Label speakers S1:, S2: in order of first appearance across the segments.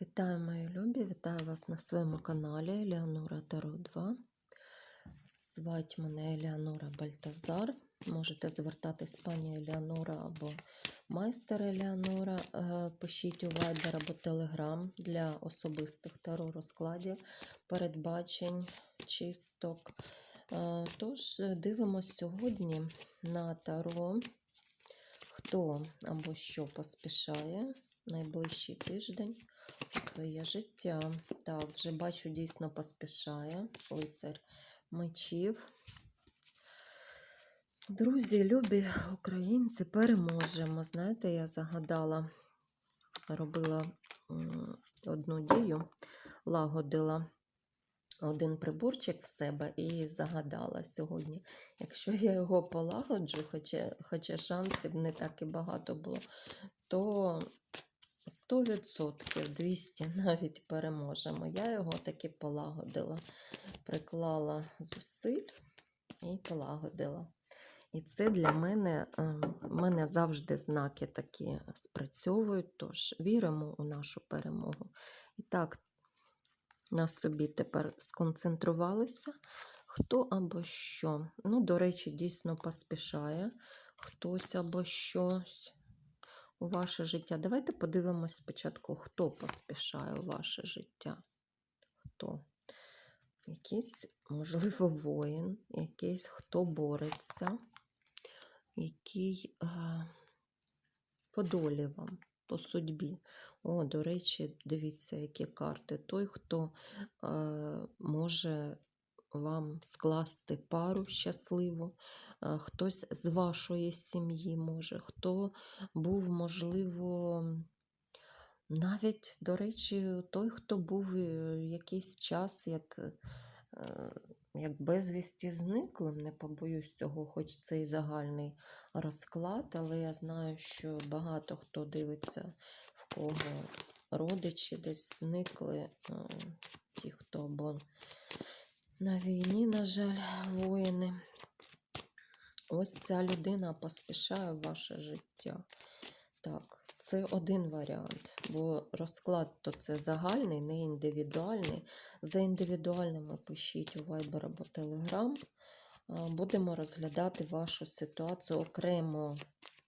S1: Вітаю, мої любі! Вітаю вас на своєму каналі Еліанора Таро 2. Звать мене Еліанора Бальтазар. Можете звертатись пані Еліанора або майстер Еліанора. Е, Пишіть у Viber або Telegram для особистих таро розкладів, передбачень, чисток. Е, Тож, дивимось сьогодні на таро, хто або що поспішає найближчий тиждень твоє життя. Так, вже бачу, дійсно поспішає лицар мечів. Друзі, любі українці, переможемо. Знаєте, я загадала, робила одну дію, лагодила один приборчик в себе і загадала сьогодні. Якщо я його полагоджу, хоча, хоча шансів не так і багато було, то 100%, 200 навіть переможемо. Я його таки полагодила, приклала зусиль і полагодила. І це для мене, е, в мене завжди знаки такі спрацьовують, тож віримо у нашу перемогу. І так, на собі тепер сконцентрувалися. Хто або що. Ну, до речі, дійсно поспішає хтось або щось у ваше життя. Давайте подивимось спочатку, хто поспішає у ваше життя. Хто? Якийсь, можливо, воїн, якийсь хто бореться, який а, по долі вам, по судьбі. О, до речі, дивіться, які карти. Той, хто а, може вам скласти пару щасливу, а, хтось з вашої сім'ї може, хто був, можливо, навіть, до речі, той, хто був е, якийсь час, як, е, як безвісті зниклим, не побоюсь цього, хоч це і загальний розклад, але я знаю, що багато хто дивиться, в кого родичі десь зникли, е, ті, хто або на війні, на жаль, воїни. Ось ця людина поспішає ваше життя. Так, це один варіант, бо розклад то це загальний, не індивідуальний. За індивідуальними пишіть у Viber або Telegram. Будемо розглядати вашу ситуацію окремо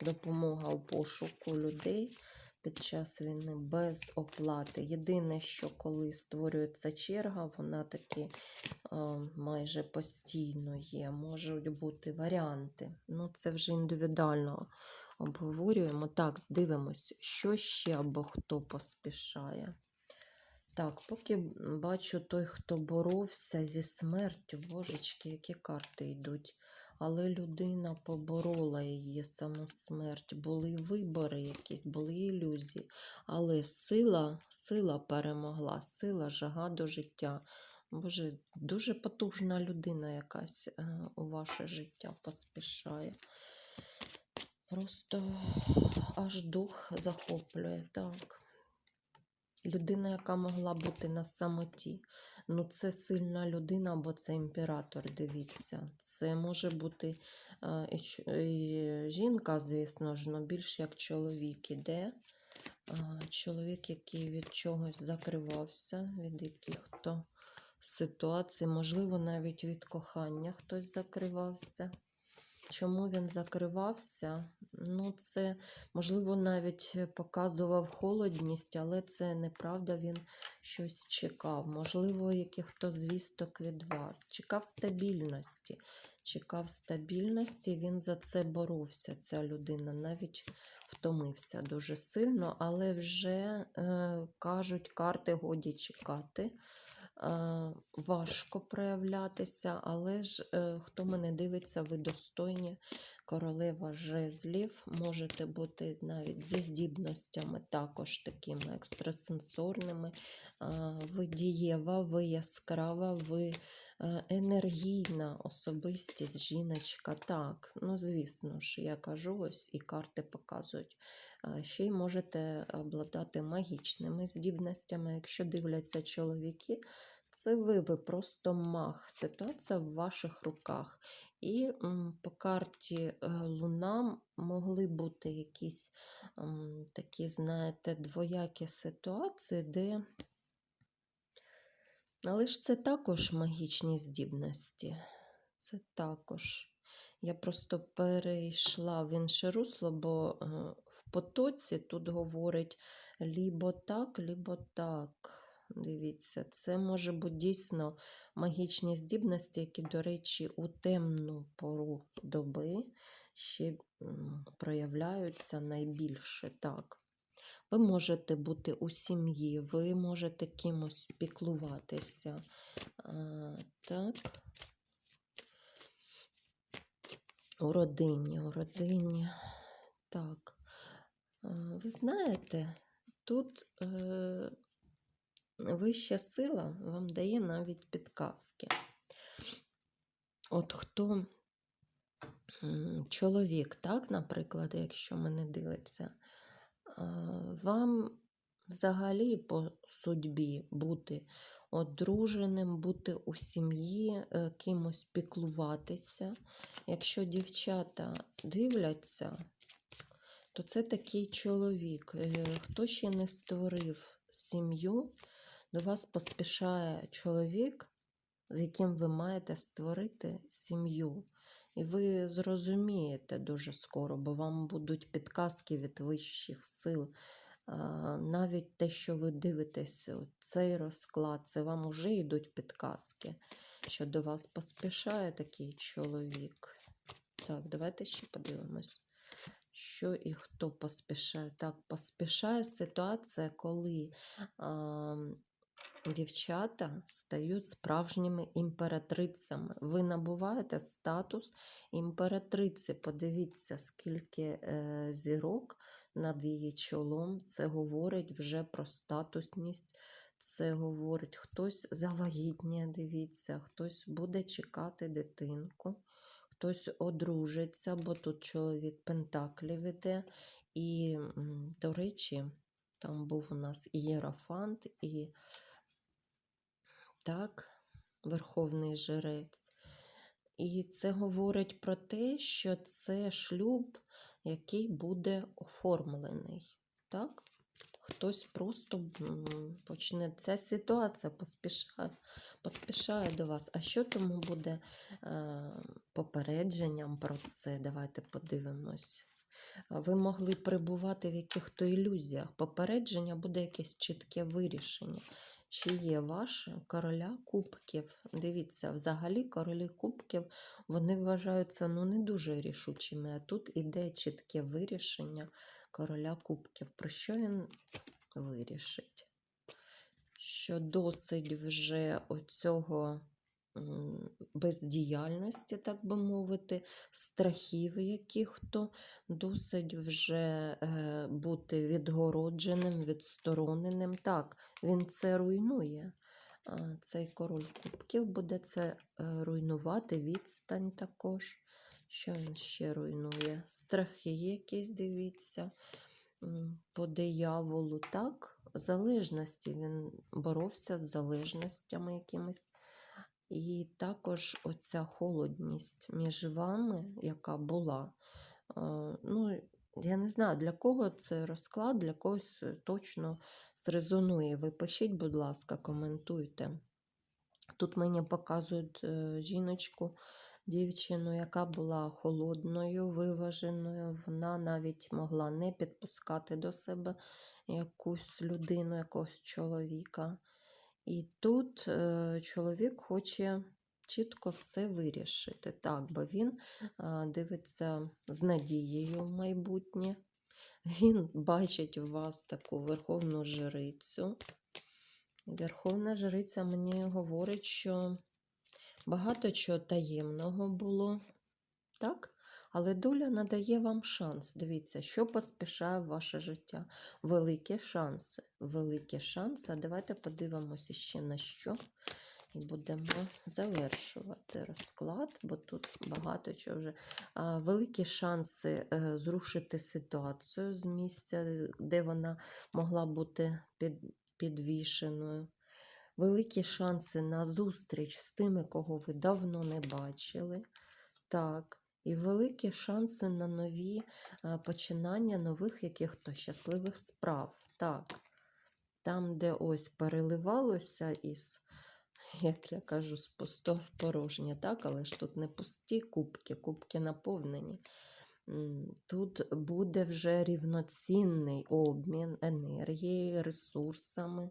S1: допомога у пошуку людей під час війни без оплати. Єдине, що коли створюється черга, вона таки майже постійно є. Можуть бути варіанти. Ну, це вже індивідуально обговорюємо. Так, дивимось, що ще або хто поспішає. Так, поки бачу той, хто боровся зі смертю, божечки, які карти йдуть. Але людина поборола її саму смерть. Були вибори якісь, були ілюзії. Але сила, сила перемогла, сила, жага до життя. Боже, дуже потужна людина якась е, у ваше життя поспішає. Просто аж дух захоплює, так. Людина, яка могла бути на самоті. Ну, це сильна людина, бо це імператор, дивіться. Це може бути е, і жінка, звісно ж, але більше як чоловік іде. Е, чоловік, який від чогось закривався, від яких-то ситуацій, можливо, навіть від кохання хтось закривався. Чому він закривався? Ну, це, можливо, навіть показував холодність, але це неправда, він щось чекав. Можливо, яких-то звісток від вас. Чекав стабільності. Чекав стабільності, він за це боровся, ця людина. Навіть втомився дуже сильно, але вже е, кажуть, карти годі чекати. Е, важко проявлятися, але ж е, хто мене дивиться, ви достойні королева жезлів, можете бути навіть зі здібностями, також такими екстрасенсорними. Е, Ви дієва, ви яскрава, ви енергійна особистість, жіночка. Так, ну звісно ж, я кажу ось і карти показують. Е, Ще й можете обладати магічними здібностями. Якщо дивляться чоловіки, це ви, ви просто маг. Ситуація в ваших руках. І по карті е, Луна могли бути якісь такі, знаєте, двоякі ситуації, де. Але ж це також магічні здібності. Це також. Я просто перейшла в інше русло, бо е, в потоці тут говорить лібо так, лібо так. Дивіться, це може бути дійсно магічні здібності, які, до речі, у темну пору доби ще проявляються найбільше. Так. Ви можете бути у сім'ї, ви можете кимось піклуватися. Так. У родині, у родині. Так. Ви знаєте, тут е, вища сила вам дає навіть підказки. От хто чоловік, так, наприклад, якщо мене дивиться, вам взагалі по судьбі бути одруженим, бути у сім'ї, е, кимось піклуватися. Якщо дівчата дивляться, то це такий чоловік. Е, Хто ще не створив сім'ю, до вас поспішає чоловік, з яким ви маєте створити сім'ю. І ви зрозумієте дуже скоро, бо вам будуть підказки від вищих сил. Навіть те, що ви дивитесь, цей розклад, це вам уже йдуть підказки, що до вас поспішає такий чоловік. Так, давайте ще подивимось, що і хто поспішає. Так, поспішає ситуація, коли а, дівчата стають справжніми імператрицями. Ви набуваєте статус імператриці. Подивіться, скільки е, зірок над її чолом. Це говорить вже про статусність. Це говорить, хтось завагітніє, дивіться, хтось буде чекати дитинку, хтось одружиться, бо тут чоловік Пентаклів іде. І, до речі, там був у нас і Єрофант, і так, Верховний Жрець. І це говорить про те, що це шлюб, який буде оформлений. Так? Хтось просто почне. Ця ситуація поспішає, поспішає до вас. А що тому буде е, попередженням про це? Давайте подивимось. Ви могли перебувати в яких-то ілюзіях. Попередження буде якесь чітке вирішення. Чи є ваше короля кубків? Дивіться, взагалі королі кубків вони вважаються ну, не дуже рішучими, а тут іде чітке вирішення короля кубків. Про що він вирішить? Що досить вже оцього бездіяльності, так би мовити, страхів яких-то, досить вже е, бути відгородженим, відстороненим. Так, він це руйнує. Цей король кубків буде це е, руйнувати, відстань також. Що він ще руйнує? Страхи якісь, дивіться, по дияволу, так? Залежності. Він боровся з залежностями якимись. І також оця холодність між вами, яка була. е, Ну, я не знаю, для кого це розклад, для когось е, точно зрезонує. Ви пишіть, будь ласка, коментуйте. Тут мені показують е, жіночку, дівчину, яка була холодною, виваженою. Вона навіть могла не підпускати до себе якусь людину, якогось чоловіка. І тут е, чоловік хоче чітко все вирішити. Так, бо він дивиться з надією в майбутнє. Він бачить у вас таку верховну жрицю. Верховна жриця мені говорить, що багато чого таємного було. Так? Але доля надає вам шанс. Дивіться, що поспішає ваше життя. Великі шанси. Великі шанси. Давайте подивимося ще на що. І будемо завершувати розклад, бо тут багато чого вже. Великі шанси е, зрушити ситуацію з місця, де вона могла бути під, підвішеною. Великі шанси на зустріч з тими, кого ви давно не бачили. Так. І великі шанси на нові е, починання нових яких-то щасливих справ. Так. Там, де ось переливалося із, як я кажу, з пусто в порожнє, так, але ж тут не пусті кубки, кубки наповнені. Тут буде вже рівноцінний обмін енергією, ресурсами.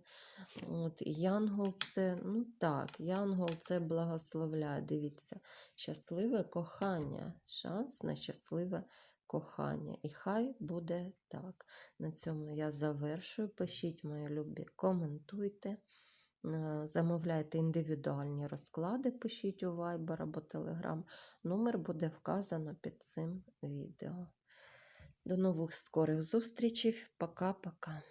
S1: От, Янгол це, ну так, Янгол це благословляє. Дивіться, щасливе кохання, шанс на щасливе кохання. І хай буде так. На цьому я завершую. Пишіть, мої любі, коментуйте. Е, Замовляйте індивідуальні розклади, пишіть у Viber або Telegram. Номер буде вказано під цим відео. До нових скорих зустрічей. Пока-пока.